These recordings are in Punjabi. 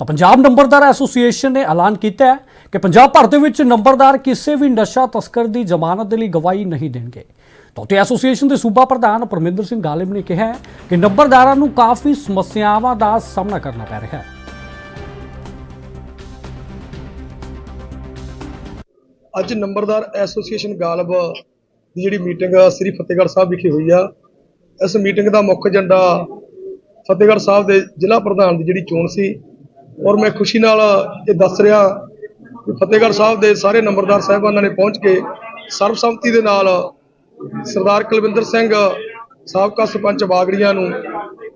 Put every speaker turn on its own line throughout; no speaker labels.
ਤਾਂ ਪੰਜਾਬ ਨੰਬਰਦਾਰ ਐਸੋਸੀਏਸ਼ਨ ਨੇ ਐਲਾਨ ਕੀਤਾ ਹੈ ਕਿ ਪੰਜਾਬ ਭਰ ਦੇ ਵਿੱਚ ਨੰਬਰਦਾਰ ਕਿਸੇ ਵੀ ਨਸ਼ਾ ਤਸਕਰ ਦੀ ਜ਼ਮਾਨਤ ਦੇ ਲਈ ਗਵਾਹੀ ਨਹੀਂ ਦੇਣਗੇ। ਤਾਂ ਐਸੋਸੀਏਸ਼ਨ ਦੇ ਸੂਬਾ ਪ੍ਰਧਾਨ ਪਰਮਿੰਦਰ ਸਿੰਘ ਗਾਲਿਬ ਨੇ ਕਿਹਾ ਕਿ ਨੰਬਰਦਾਰਾਂ ਨੂੰ ਕਾਫੀ ਸਮੱਸਿਆਵਾਂ ਦਾ ਸਾਹਮਣਾ ਕਰਨਾ ਪੈ ਰਿਹਾ ਹੈ।
ਅੱਜ ਨੰਬਰਦਾਰ ਐਸੋਸੀਏਸ਼ਨ ਗਾਲਬ ਦੀ ਜਿਹੜੀ ਮੀਟਿੰਗ ਸ੍ਰੀ ਫਤਿਹਗੜ੍ਹ ਸਾਹਿਬ ਵਿਖੇ ਹੋਈ ਆ। ਇਸ ਮੀਟਿੰਗ ਦਾ ਮੁੱਖ ਏਜੰਡਾ ਫਤਿਹਗੜ੍ਹ ਸਾਹਿਬ ਦੇ ਜ਼ਿਲ੍ਹਾ ਪ੍ਰਧਾਨ ਦੀ ਜਿਹੜੀ ਚੋਣ ਸੀ ਔਰ ਮੈਂ ਖੁਸ਼ੀ ਨਾਲ ਇਹ ਦੱਸ ਰਿਹਾ ਕਿ ਫਤਿਹਗੜ੍ਹ ਸਾਹਿਬ ਦੇ ਸਾਰੇ ਨੰਬਰਦਾਰ ਸਾਹਿਬਾਨਾਂ ਨੇ ਪਹੁੰਚ ਕੇ ਸਰਬਸੰਮਤੀ ਦੇ ਨਾਲ ਸਰਦਾਰ ਕੁਲਵਿੰਦਰ ਸਿੰਘ ਸਾਬਕਾ ਸਰਪੰਚ ਬਾਗੜੀਆਂ ਨੂੰ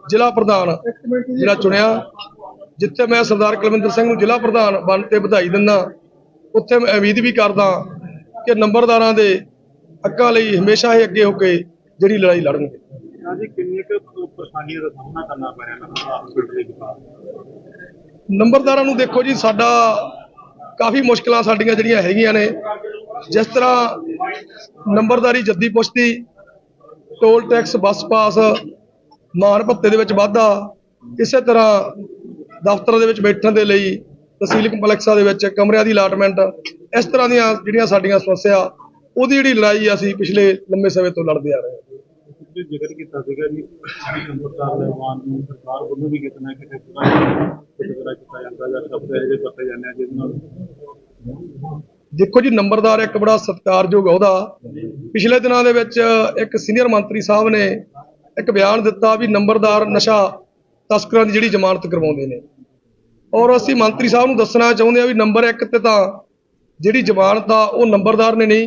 ਜ਼ਿਲ੍ਹਾ ਪ੍ਰਧਾਨ ਜਿਹੜਾ ਚੁਣਿਆ, ਜਿੱਥੇ ਮੈਂ ਸਰਦਾਰ ਕੁਲਵਿੰਦਰ ਸਿੰਘ ਨੂੰ ਜ਼ਿਲ੍ਹਾ ਪ੍ਰਧਾਨ ਬਣ ਤੇ ਵਧਾਈ ਦਿੰਦਾ, ਉੱਥੇ ਮੈਂ ਉਮੀਦ ਵੀ ਕਰਦਾ ਕਿ ਨੰਬਰਦਾਰਾਂ ਦੇ ਹੱਕਾਂ ਲਈ ਹਮੇਸ਼ਾ ਹੀ ਅੱਗੇ ਹੋ ਕੇ ਜਿਹੜੀ ਲੜਾਈ ਲੜਨਗੇ।
ਹਾਂਜੀ ਕਿੰਨੀ ਕੁ ਪਰੇਸ਼ਾਨੀਆਂ ਦਾ ਸਾਹਮਣਾ ਕਰਨਾ ਪੈ ਰਿਹਾ ਲਗਾਤਾਰ
ਨੰਬਰਦਾਰਾਂ ਨੂੰ ਦੇਖੋ ਜੀ, ਸਾਡਾ ਕਾਫੀ ਮੁਸ਼ਕਲਾਂ ਸਾਡੀਆਂ ਜਿਹੜੀਆਂ ਹੈਗੀਆਂ ਨੇ। ਜਿਸ ਤਰ੍ਹਾਂ ਨੰਬਰਦਾਰੀ ਜੱਦੀ ਪੁਸ਼ਤੀ, ਟੋਲ ਟੈਕਸ, ਬੱਸ ਪਾਸ, ਮਾਨ ਭੱਤੇ ਦੇ ਵਿੱਚ ਵਾਧਾ, ਇਸੇ ਤਰ੍ਹਾਂ ਦਫ਼ਤਰਾਂ ਦੇ ਵਿੱਚ ਬੈਠਣ ਦੇ ਲਈ, ਤਹਿਸੀਲ ਕੰਪਲੈਕਸਾਂ ਦੇ ਵਿੱਚ, ਕਮਰਿਆਂ ਦੀ ਅਲਾਟਮੈਂਟ, ਇਸ ਤਰ੍ਹਾਂ ਦੀਆਂ ਜਿਹੜੀਆਂ ਸਾਡੀਆਂ ਸਮੱਸਿਆ, ਉਹਦੀ ਜਿਹੜੀ ਲੜਾਈ ਅਸੀਂ ਪਿਛਲੇ ਲੰਮੇ ਸਮੇਂ ਤੋਂ ਲੜਦੇ ਆ ਰਹੇ ਹਾਂ।
ਤੁਸੀਂ ਜ਼ਿਕਰ ਕੀਤਾ ਸੀਗਾ ਜੀ ਸੰਪਰਦਾਰ ਦੇ ਨੂੰ ਸਰਕਾਰ ਵੱਲੋਂ ਵੀ ਕਿਤੇ ਕਿਤੇ ਕੀਤਾ ਜਾਂਦਾ ਜਾਂ ਸ਼ਬਦ ਇਹ ਜਿਹੇ ਜਾਂਦੇ ਆ ਜਿਹਦੇ ਨਾਲ
ਦੇਖੋ ਜੀ, ਨੰਬਰਦਾਰ ਇੱਕ ਬੜਾ ਸਤਿਕਾਰਯੋਗ ਅਹੁਦਾ ਪਿਛਲੇ ਦਿਨਾਂ ਦੇ ਵਿੱਚ ਇੱਕ ਸੀਨੀਅਰ ਮੰਤਰੀ ਸਾਹਿਬ ਨੇ ਇੱਕ ਬਿਆਨ ਦਿੱਤਾ ਵੀ ਨੰਬਰਦਾਰ ਨਸ਼ਾ ਤਸਕਰਾਂ ਦੀ ਜਿਹੜੀ ਜ਼ਮਾਨਤ ਕਰਵਾਉਂਦੇ ਨੇ। ਔਰ ਅਸੀਂ ਮੰਤਰੀ ਸਾਹਿਬ ਨੂੰ ਦੱਸਣਾ ਚਾਹੁੰਦੇ ਆ ਵੀ ਨੰਬਰ 1 ਤੇ ਤਾਂ ਜਿਹੜੀ ਜ਼ਮਾਨਤ ਆ, ਉਹ ਨੰਬਰਦਾਰ ਨੇ ਨਹੀਂ